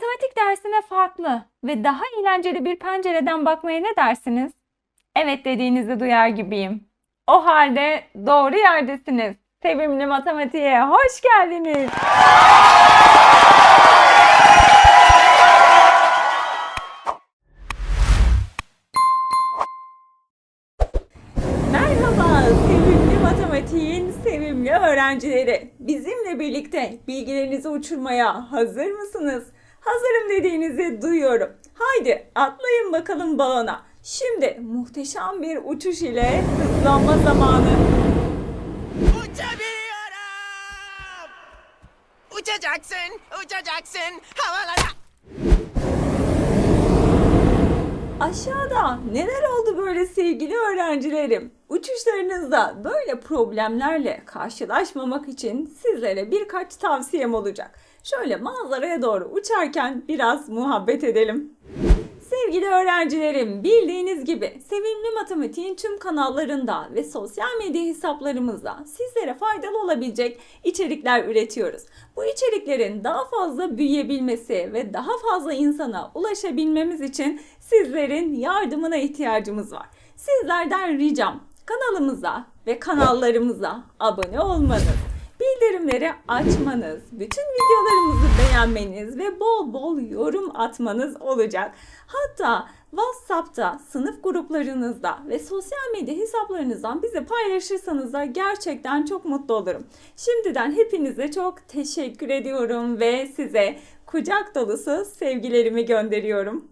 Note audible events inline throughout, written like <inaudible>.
Matematik dersine farklı ve daha eğlenceli bir pencereden bakmaya ne dersiniz? Evet dediğinizi duyar gibiyim. O halde doğru yerdesiniz. Sevimli matematiğe hoş geldiniz. Merhaba sevimli matematiğin sevimli öğrencileri. Bizimle birlikte bilgilerinizi uçurmaya hazır mısınız? Hazırım dediğinizi duyuyorum. Haydi atlayın bakalım balona. Şimdi muhteşem bir uçuş ile hızlanma zamanı. Uçabiliyorum. Uçacaksın, uçacaksın. Havalara. Aşağıda neler oldu böyle sevgili öğrencilerim? Uçuşlarınızda böyle problemlerle karşılaşmamak için sizlere birkaç tavsiyem olacak. Şöyle manzaraya doğru uçarken biraz muhabbet edelim. Sevgili öğrencilerim, bildiğiniz gibi Sevimli Matematiğin tüm kanallarında ve sosyal medya hesaplarımızda sizlere faydalı olabilecek içerikler üretiyoruz. Bu içeriklerin daha fazla büyüyebilmesi ve daha fazla insana ulaşabilmemiz için sizlerin yardımına ihtiyacımız var. Sizlerden ricam kanalımıza ve kanallarımıza abone olmanız, bildirimleri açmanız, bütün videolarımızı beğenmeniz ve bol bol yorum atmanız olacak. Hatta WhatsApp'ta, sınıf gruplarınızda ve sosyal medya hesaplarınızdan bize paylaşırsanız da gerçekten çok mutlu olurum. Şimdiden hepinize çok teşekkür ediyorum ve size kucak dolusu sevgilerimi gönderiyorum.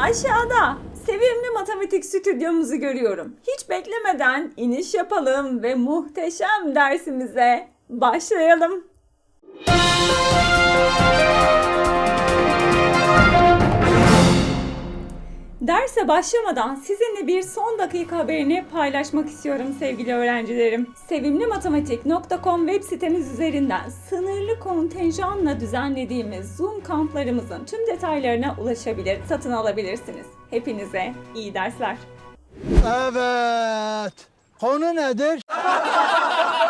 Aşağıda sevimli matematik stüdyomuzu görüyorum. Hiç beklemeden iniş yapalım ve muhteşem dersimize başlayalım. Derse başlamadan sizinle bir son dakika haberini paylaşmak istiyorum sevgili öğrencilerim. Sevimlimatematik.com web sitemiz üzerinden sınırlı kontenjanla düzenlediğimiz Zoom kamplarımızın tüm detaylarına ulaşabilir, satın alabilirsiniz. Hepinize iyi dersler. Evet. Konu nedir? <laughs>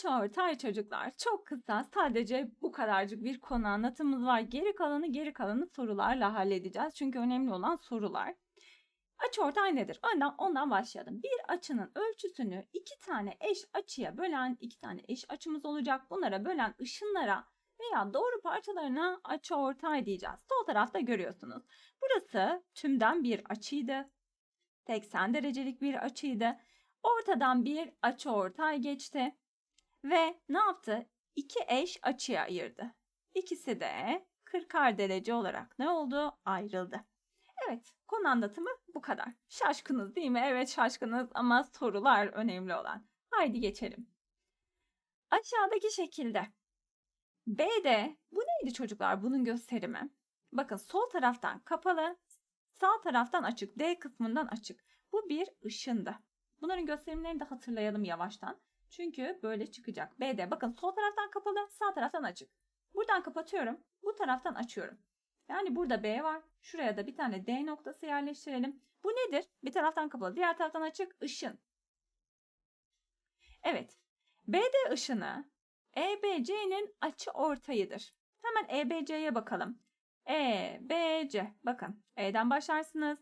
Açıortay çocuklar. Çok kısa sadece bu kadarcık bir konu anlatımız var. Geri kalanı geri kalanı sorularla halledeceğiz. Çünkü önemli olan sorular. Açıortay nedir? Önden ondan başlayalım. Bir açının ölçüsünü iki tane eş açıya bölen iki tane eş açımız olacak. Bunlara bölen ışınlara veya doğru parçalarına açıortay diyeceğiz. Sol tarafta görüyorsunuz. Burası tümden bir açıydı. 80 derecelik bir açıydı. Ortadan bir açıortay geçti ve ne yaptı? İki eş açıya ayırdı. İkisi de 40'ar derece olarak ne oldu? Ayrıldı. Evet, konu anlatımı bu kadar. Şaşkınız değil mi? Evet şaşkınız ama sorular önemli olan. Haydi geçelim. Aşağıdaki şekilde. B'de bu neydi çocuklar? Bunun gösterimi. Bakın sol taraftan kapalı, sağ taraftan açık. D kısmından açık. Bu bir ışındı. Bunların gösterimlerini de hatırlayalım yavaştan. Çünkü böyle çıkacak. B'de bakın sol taraftan kapalı, sağ taraftan açık. Buradan kapatıyorum, bu taraftan açıyorum. Yani burada B var. Şuraya da bir tane D noktası yerleştirelim. Bu nedir? Bir taraftan kapalı, diğer taraftan açık ışın. Evet. BD ışını EBC'nin açı ortayıdır. Hemen EBC'ye bakalım. EBC. Bakın E'den başlarsınız.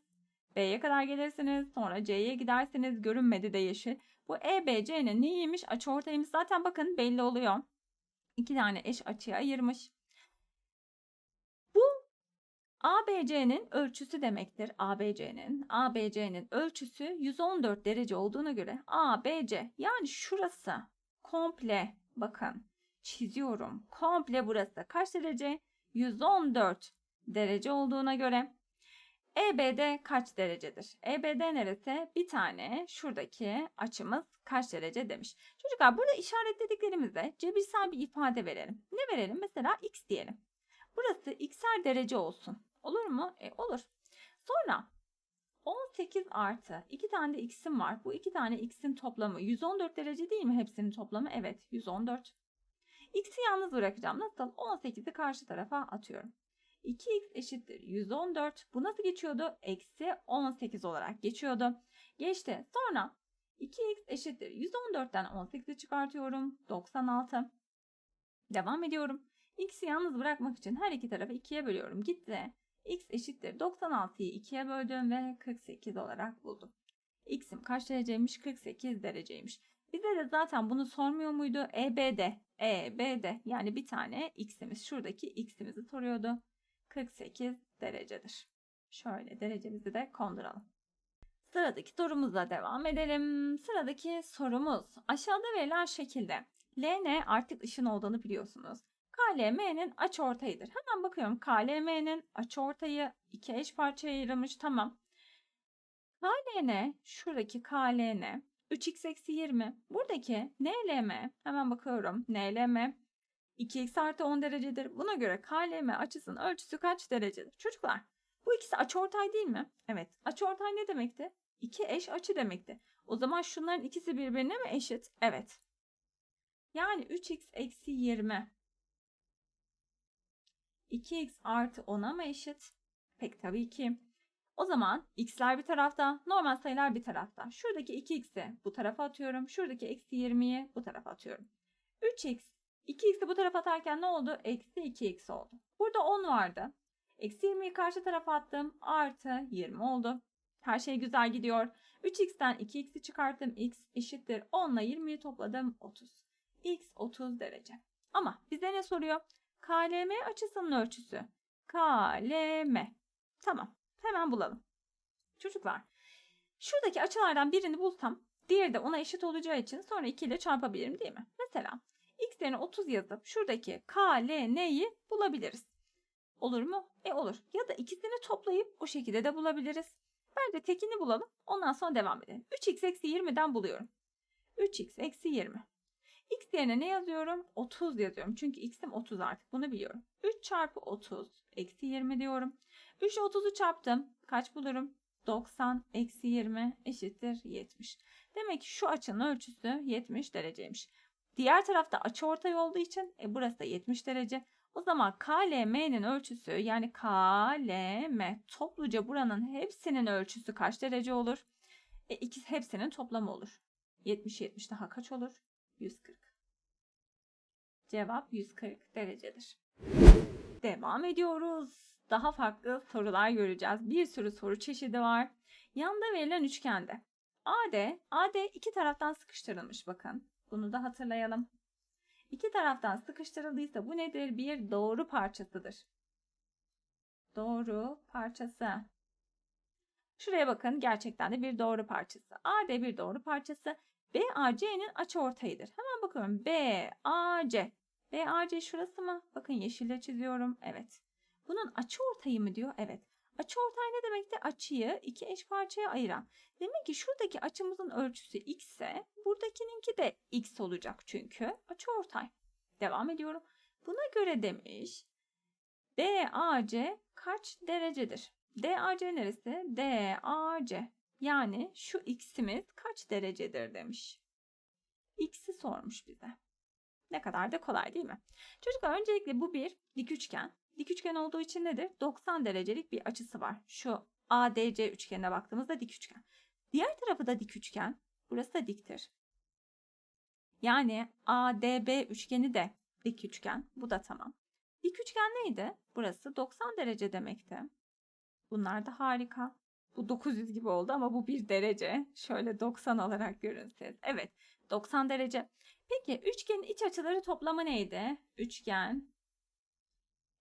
B'ye kadar gelirsiniz. Sonra C'ye gidersiniz. Görünmedi de yeşil. Bu EBC'nin neymiş? Açıortayımız zaten bakın belli oluyor. İki tane eş açıya ayırmış. Bu ABC'nin ölçüsü demektir. ABC'nin ABC'nin ölçüsü 114 derece olduğuna göre ABC yani şurası komple bakın çiziyorum. Komple burası kaç derece? 114 derece olduğuna göre EBD kaç derecedir? EBD neresi? Bir tane şuradaki açımız kaç derece demiş. Çocuklar burada işaretlediklerimizde cebirsel bir ifade verelim. Ne verelim? Mesela x diyelim. Burası x'er derece olsun. Olur mu? E, olur. Sonra 18 artı 2 tane de x'im var. Bu 2 tane x'in toplamı 114 derece değil mi hepsinin toplamı? Evet 114. X'i yalnız bırakacağım. Nasıl? 18'i karşı tarafa atıyorum. 2x eşittir 114. Bu nasıl geçiyordu? Eksi 18 olarak geçiyordu. Geçti. Sonra 2x eşittir 114'ten 18'i çıkartıyorum. 96. Devam ediyorum. X'i yalnız bırakmak için her iki tarafı 2'ye bölüyorum. Gitti. X eşittir 96'yı 2'ye böldüm ve 48 olarak buldum. X'im kaç dereceymiş? 48 dereceymiş. Bize de zaten bunu sormuyor muydu? EBD. EBD yani bir tane X'imiz. Şuradaki X'imizi soruyordu. 48 derecedir. Şöyle derecemizi de konduralım. Sıradaki sorumuzla devam edelim. Sıradaki sorumuz aşağıda verilen şekilde LN artık ışın olduğunu biliyorsunuz. KLM'nin açıortayıdır. Hemen bakıyorum. KLM'nin açıortayı iki eş parçaya ayrılmış. Tamam. KLN şuradaki KLN 3x eksi 20. Buradaki NLM hemen bakıyorum. NLM 2x artı 10 derecedir. Buna göre KLM açısının ölçüsü kaç derecedir? Çocuklar bu ikisi açıortay değil mi? Evet. Açıortay ne demekti? İki eş açı demekti. O zaman şunların ikisi birbirine mi eşit? Evet. Yani 3x eksi 20 2x artı 10'a mı eşit? Pek tabii ki. O zaman x'ler bir tarafta, normal sayılar bir tarafta. Şuradaki 2x'i bu tarafa atıyorum. Şuradaki eksi 20'yi bu tarafa atıyorum. 3x, 2x'i bu tarafa atarken ne oldu? Eksi 2x oldu. Burada 10 vardı. Eksi 20'yi karşı tarafa attım. Artı 20 oldu. Her şey güzel gidiyor. 3x'ten 2x'i çıkarttım. x eşittir 10 ile 20'yi topladım. 30. x 30 derece. Ama bize ne soruyor? KLM açısının ölçüsü. KLM. Tamam. Hemen bulalım. Çocuklar, şuradaki açılardan birini bulsam, diğeri de ona eşit olacağı için sonra 2 ile çarpabilirim değil mi? Mesela x yerine 30 yazıp şuradaki KLN'yi bulabiliriz. Olur mu? E olur. Ya da ikisini toplayıp o şekilde de bulabiliriz. Bence tekini bulalım. Ondan sonra devam edelim. 3x eksi 20'den buluyorum. 3x eksi 20. X yerine ne yazıyorum? 30 yazıyorum. Çünkü x'im 30 artık. Bunu biliyorum. 3 çarpı 30 eksi 20 diyorum. 3 ile 30'u çarptım. Kaç bulurum? 90 eksi 20 eşittir 70. Demek ki şu açının ölçüsü 70 dereceymiş. Diğer tarafta açıortay olduğu için e, burası da 70 derece. O zaman KLM'nin ölçüsü yani KLM topluca buranın hepsinin ölçüsü kaç derece olur? E, ikisi hepsinin toplamı olur. 70 70 daha kaç olur? 140. Cevap 140 derecedir. Devam ediyoruz. Daha farklı sorular göreceğiz. Bir sürü soru çeşidi var. Yanda verilen üçgende AD, AD iki taraftan sıkıştırılmış bakın. Bunu da hatırlayalım. İki taraftan sıkıştırıldıysa bu nedir? Bir doğru parçasıdır. Doğru parçası. Şuraya bakın gerçekten de bir doğru parçası. AD bir doğru parçası. BAC'nin açıortayıdır. Hemen bakıyorum. BAC. BAC şurası mı? Bakın yeşille çiziyorum. Evet. Bunun açıortayı mı diyor? Evet. Açıortay ne demekti? Açıyı iki eş parçaya ayıran. Demek ki şuradaki açımızın ölçüsü x ise buradakininki de x olacak çünkü açıortay. Devam ediyorum. Buna göre demiş DAC kaç derecedir? DAC neresi? DAC. Yani şu x'imiz kaç derecedir demiş. X'i sormuş bize. Ne kadar da kolay değil mi? Çocuklar öncelikle bu bir dik üçgen. Dik üçgen olduğu için nedir? 90 derecelik bir açısı var. Şu ADC üçgenine baktığımızda dik üçgen. Diğer tarafı da dik üçgen. Burası da diktir. Yani ADB üçgeni de dik üçgen. Bu da tamam. Dik üçgen neydi? Burası 90 derece demekti. Bunlar da harika. Bu 900 gibi oldu ama bu bir derece. Şöyle 90 olarak görünsün. Evet 90 derece. Peki üçgenin iç açıları toplamı neydi? Üçgen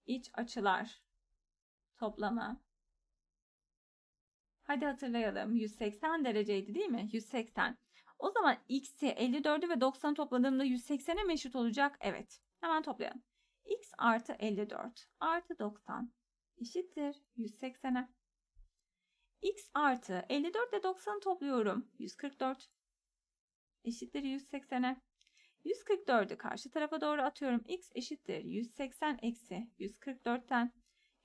iç açılar toplamı. Hadi hatırlayalım. 180 dereceydi değil mi? 180. O zaman x'i 54'ü ve 90'ı topladığımda 180'e mi eşit olacak? Evet. Hemen toplayalım. x artı 54 artı 90 eşittir 180'e. x artı 54 ile 90'ı topluyorum. 144 eşittir 180'e. 144'ü karşı tarafa doğru atıyorum. x eşittir 180 eksi 144'ten.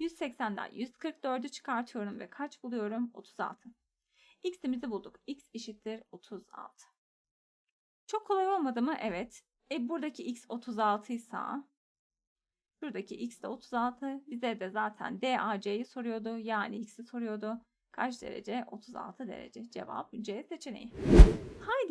180'den 144'ü çıkartıyorum ve kaç buluyorum? 36. x'imizi bulduk. x eşittir 36. Çok kolay olmadı mı? Evet. E buradaki x 36 ise Şuradaki x de 36. Bize de zaten DAC'yi soruyordu. Yani x'i soruyordu. Kaç derece? 36 derece. Cevap C seçeneği.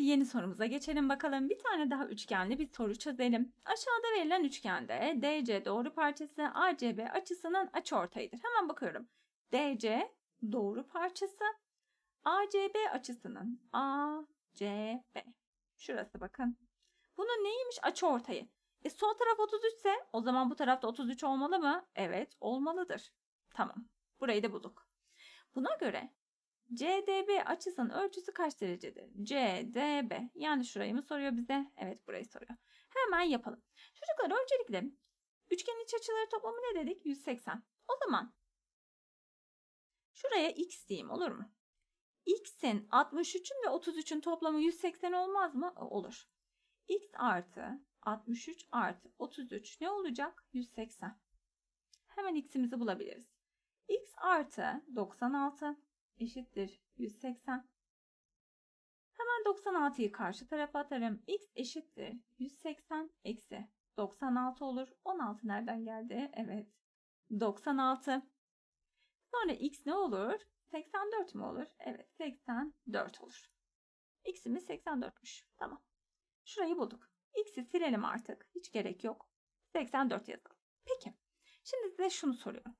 Haydi yeni sorumuza geçelim bakalım. Bir tane daha üçgenli bir soru çözelim. Aşağıda verilen üçgende DC doğru parçası ACB açısının açıortayıdır. Hemen bakıyorum. DC doğru parçası ACB açısının ACB. Şurası bakın. Bunun neymiş? Açıortayı. E sol taraf 33 ise o zaman bu tarafta 33 olmalı mı? Evet olmalıdır. Tamam. Burayı da bulduk. Buna göre CDB açısının ölçüsü kaç derecedir? CDB. Yani şurayı mı soruyor bize? Evet burayı soruyor. Hemen yapalım. Çocuklar öncelikle üçgenin iç açıları toplamı ne dedik? 180. O zaman şuraya x diyeyim olur mu? x'in 63'ün ve 33'ün toplamı 180 olmaz mı? Olur. x artı 63 artı 33 ne olacak? 180. Hemen x'imizi bulabiliriz. x artı 96 eşittir 180. Hemen 96'yı karşı tarafa atarım. x eşittir 180 eksi 96 olur. 16 nereden geldi? Evet. 96. Sonra x ne olur? 84 mü olur? Evet 84 olur. x'imiz 84'müş. Tamam. Şurayı bulduk. x'i silelim artık. Hiç gerek yok. 84 yazalım. Peki. Şimdi size şunu soruyorum.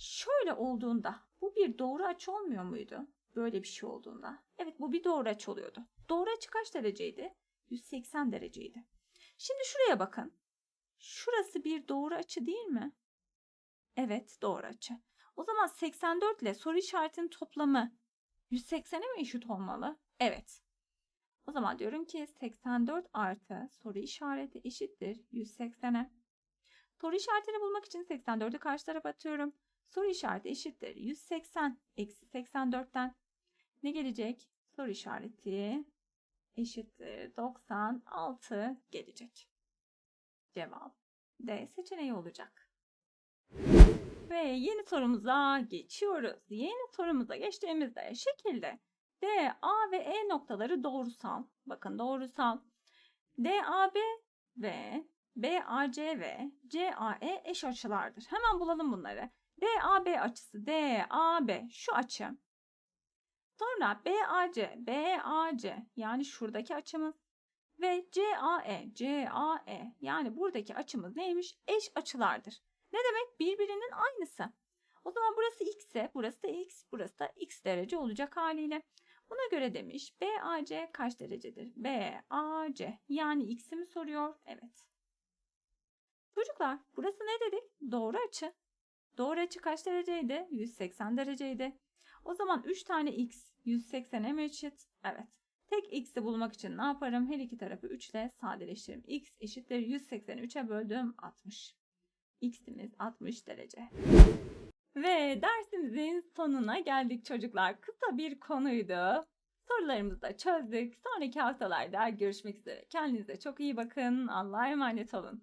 Şöyle olduğunda bu bir doğru açı olmuyor muydu? Böyle bir şey olduğunda. Evet bu bir doğru açı oluyordu. Doğru açı kaç dereceydi? 180 dereceydi. Şimdi şuraya bakın. Şurası bir doğru açı değil mi? Evet doğru açı. O zaman 84 ile soru işaretinin toplamı 180'e mi eşit olmalı? Evet. O zaman diyorum ki 84 artı soru işareti eşittir 180'e. Soru işaretini bulmak için 84'ü karşı tarafa atıyorum. Soru işareti eşittir 180 eksi 84'ten. Ne gelecek? Soru işareti eşittir 96 gelecek. Cevap D seçeneği olacak. Ve yeni sorumuza geçiyoruz. Yeni sorumuza geçtiğimizde şekilde D, A ve E noktaları doğrusal. Bakın doğrusal. DAB ve BAC ve CAE eş açılardır. Hemen bulalım bunları. DAB açısı DAB şu açı. Sonra BAC BAC yani şuradaki açımız ve CAE CAE yani buradaki açımız neymiş? Eş açılardır. Ne demek? Birbirinin aynısı. O zaman burası x ise burası da x, burası da x derece olacak haliyle. Buna göre demiş BAC kaç derecedir? BAC yani x'i mi soruyor? Evet. Çocuklar burası ne dedik? Doğru açı. Doğru açı kaç dereceydi? 180 dereceydi. O zaman 3 tane x 180'e mi eşit? Evet. Tek x'i bulmak için ne yaparım? Her iki tarafı 3 ile sadeleştiririm. x eşittir 180'i 3'e böldüm 60. x'imiz 60 derece. Ve dersimizin sonuna geldik çocuklar. Kısa bir konuydu. Sorularımızı da çözdük. Sonraki haftalarda görüşmek üzere. Kendinize çok iyi bakın. Allah'a emanet olun.